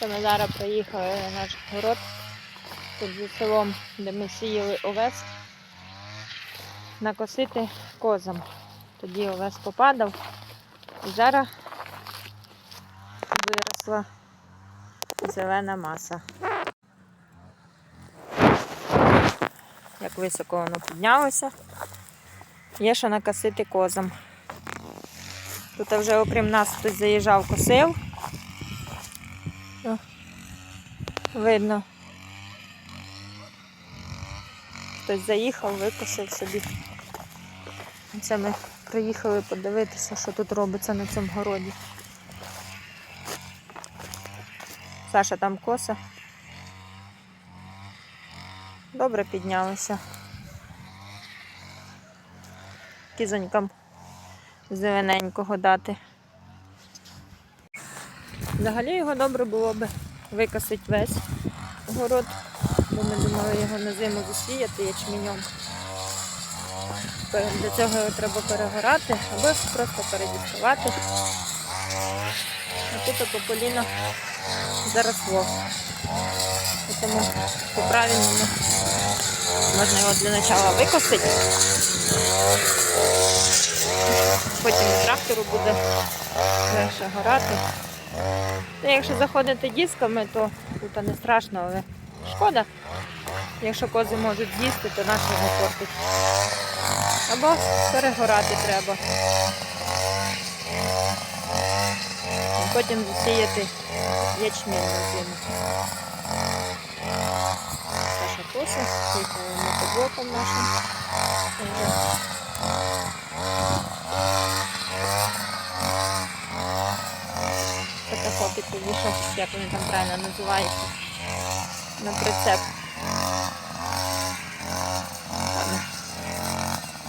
Це ми зараз приїхали на наш город. Тут за селом, де ми сіяли овес, накосити козам. Тоді овес попадав. І зараз виросла зелена маса. Як високо воно піднялося. Є що накосити козам. Тут вже окрім нас хтось заїжджав, косив. Видно. Хтось заїхав, викосив собі. Це ми приїхали подивитися, що тут робиться на цьому городі. Саша там коса. Добре піднялося. Кізонькам зелененького дати. Взагалі його добре було б викосити весь город, бо ми думали його на зиму засіяти ячменем. Для цього його треба перегорати або просто передіставати. А тут по коліна заросло. Тому по-правильному можна його для начала викосити. Потім трактору буде легше горати. Ну, якщо заходити дисками, то тут не страшно, але шкода. Якщо кози можуть з'їсти, то наш його портить. Або перегорати треба. І потім засіяти ячмінь на зиму. Саша коса, їхали мотоблоком нашим. Вийшов, як вони там правильно називаються. На прицеп.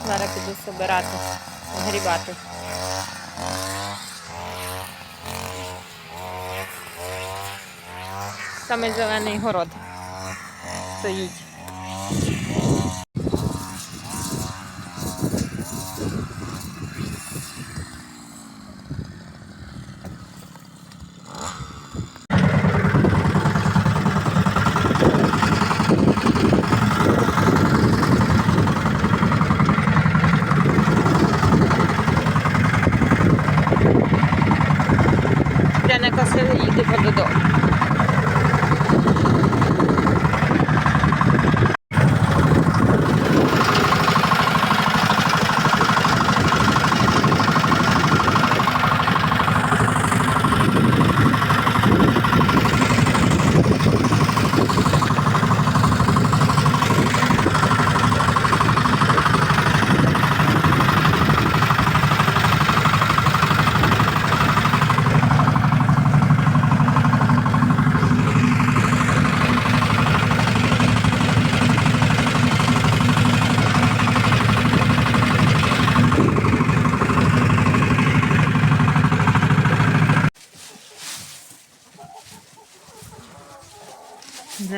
Зараз піду собирати, грібати. Саме зелений город стоїть. ると。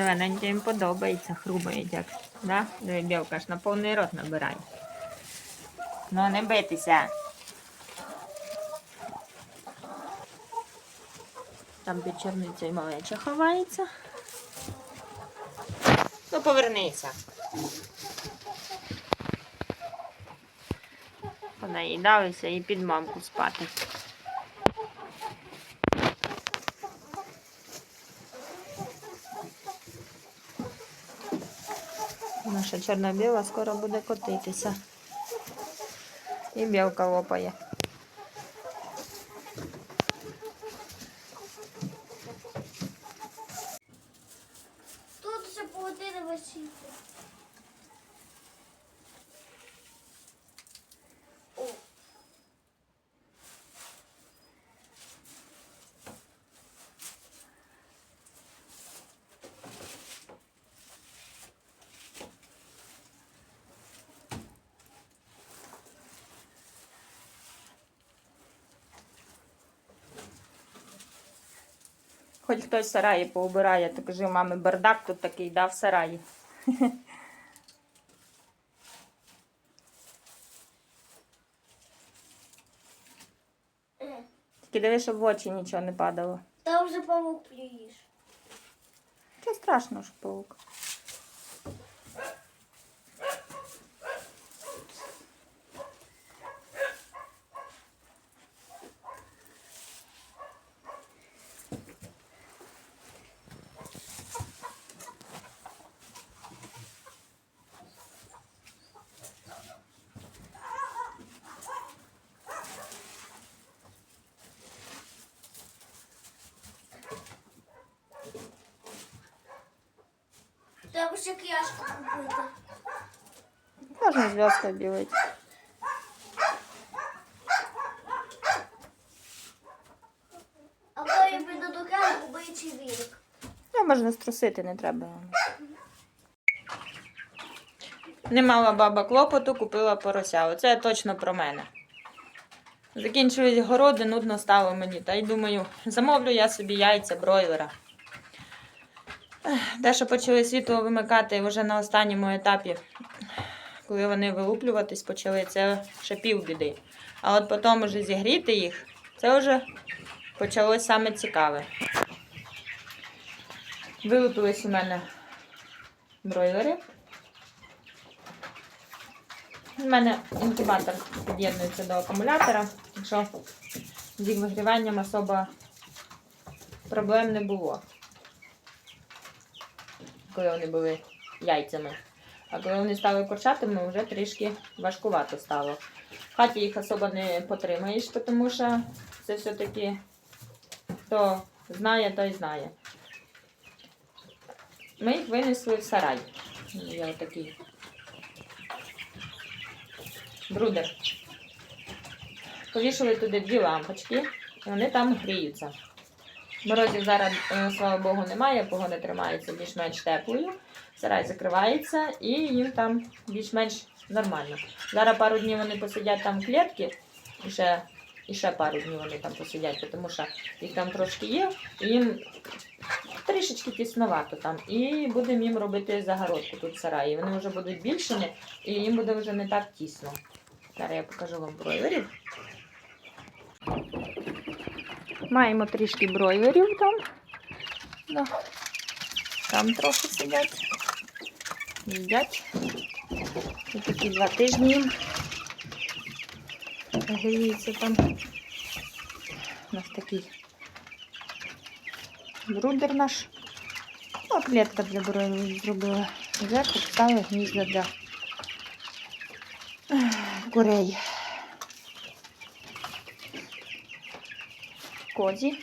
Зелененьке їм подобається, хрубають як. Да? Білка ж на повний рот набирає. Ну, не битися. Там під черницею малеча ховається. Ну, повернися. Понаїдалися і під мамку спати. Наша чорно-біла скоро буде котитися. І білка лопає. Тут ще паутина висіти. О, Хоч хтось в сараї поубирає, то кажи, мами, бардак тут такий, да, в сараї. Тільки диви, щоб в очі нічого не падало. Та вже павук плюєш. Це страшно що паук. Треба ще кляшку купити. Можна зв'язку білити. А коли я піду до краю, купити вірик. Ну, можна струсити, не треба. Не мала баба клопоту, купила порося. Оце точно про мене. Закінчились городи, нудно стало мені. Та й думаю, замовлю я собі яйця бройлера. Те, що почали світло вимикати вже на останньому етапі, коли вони вилуплюватись почали, це ще півбіди. А от потім вже зігріти їх, це вже почалось саме цікаве. Вилупились у мене бройлери. У мене інкубатор під'єднується до акумулятора, так що з їх вигріванням особо проблем не було. Коли вони були яйцями. А коли вони стали курчатими, вже трішки важкувато стало. В хаті їх особо не потримаєш, тому що це все-таки хто знає, той знає. Ми їх винесли в сарай. Я такий брудер. Повішали туди дві лампочки, і вони там гріються. Морозів зараз, е, слава Богу, немає, погода тримається більш-менш теплою. Сарай закривається і їм там більш-менш нормально. Зараз пару днів вони посидять там в клітки, і ще, і ще пару днів вони там посидять, тому що їх там трошки є, і їм трішечки тісновато там. І будемо їм робити загородку тут в сараї. Вони вже будуть більшими, і їм буде вже не так тісно. Зараз я покажу вам бройлерів. Маємо трішки бройлерів там. Да. Там трохи сидять. Їдять. І такі два тижні. Гріються там. У нас такий брудер наш. Ну, клітка для бройлерів зробила. Зверху поставили гнізда для курей. Козі.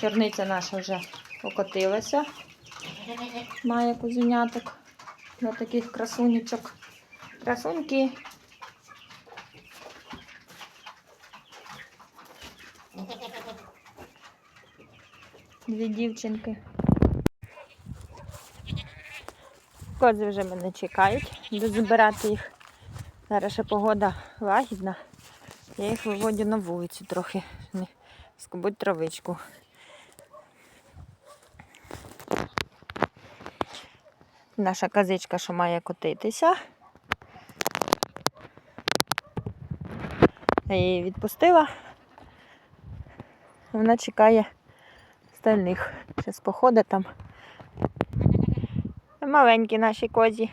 Чорниця наша вже окотилася. Має козеняток. На таких красунечок. Красуньки. Дві дівчинки. Кози вже мене чекають. Буду забирати їх. Зараз ще погода лагідна. Я їх виводю на вулицю трохи. Скубуть травичку. Наша казичка, що має котитися. Я її відпустила. Вона чекає остальних. Зараз походить там. Маленькі наші козі.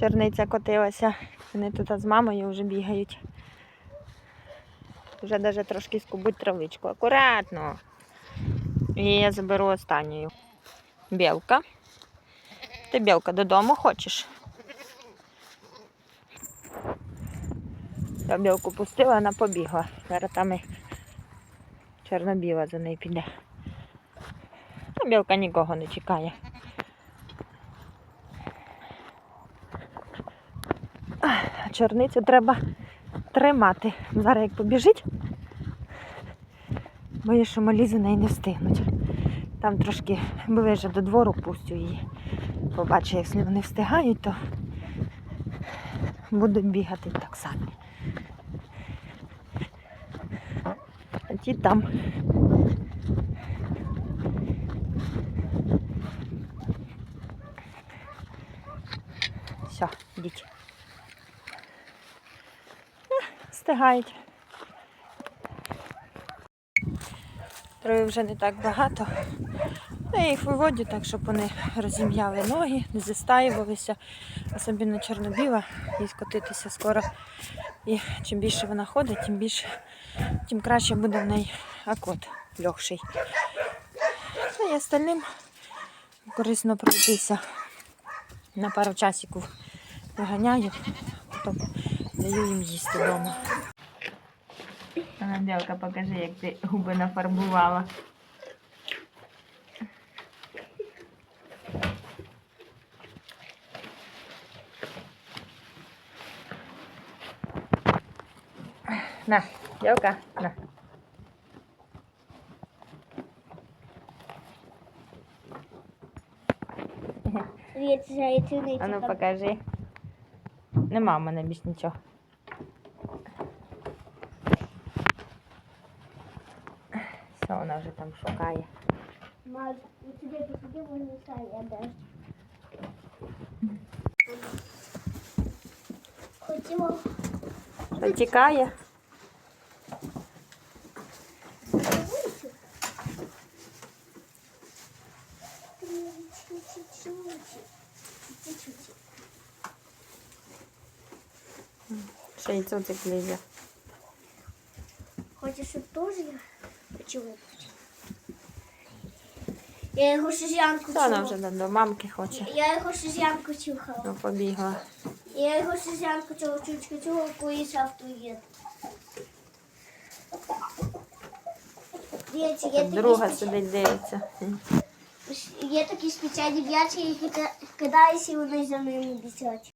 Черниця котилася. Вони тут з мамою вже бігають. Вже навіть трошки скубуть травичку. Акуратно. І я заберу останню. Білка. Ти білка додому хочеш? Я білку пустила, вона побігла. Зараз там і чорно-біла за нею піде. А білка нікого не чекає. А чорницю треба тримати. Зараз як побіжить, боюсь, що малі за неї не встигнуть. Там трошки ближе до двору пустю її. Побачу, якщо вони встигають, то будуть бігати так само. А ті там. Все, йдіть. Встигають. Трави вже не так багато. Ну, Я їх виводю так, щоб вони розім'яли ноги, не застаювалися. Особливо чорнобіла, їй скотитися скоро. І чим більше вона ходить, тим більше, тим краще буде в неї акот легший. Ну і остальним корисно пройтися на пару часиків виганяю, потім даю їм їсти вдома. Андрілка, покажи, як ти губи нафарбувала. На, Ділка, на. А ну покажи. Нема в мене більш нічого. там шукає. Мам, у тебя посиди, можно я даже. Хотела Що тікає? выйти. Чуть-чуть. Чуть-чуть. Ще й цуцик лізе. Хочешь, чтобы тоже я хочу выпить? Я його шизянку Та вона чухала. вже до мамки хоче. Я його шизянку чухала. Ну, побігла. Я його шизянку чухала, чучку чухала, поїсав туєт. Дивіться, є Тут друга собі спеці- сидить, дивиться. є такі спеціальні м'ячі, які ки- і вони за ними біжать.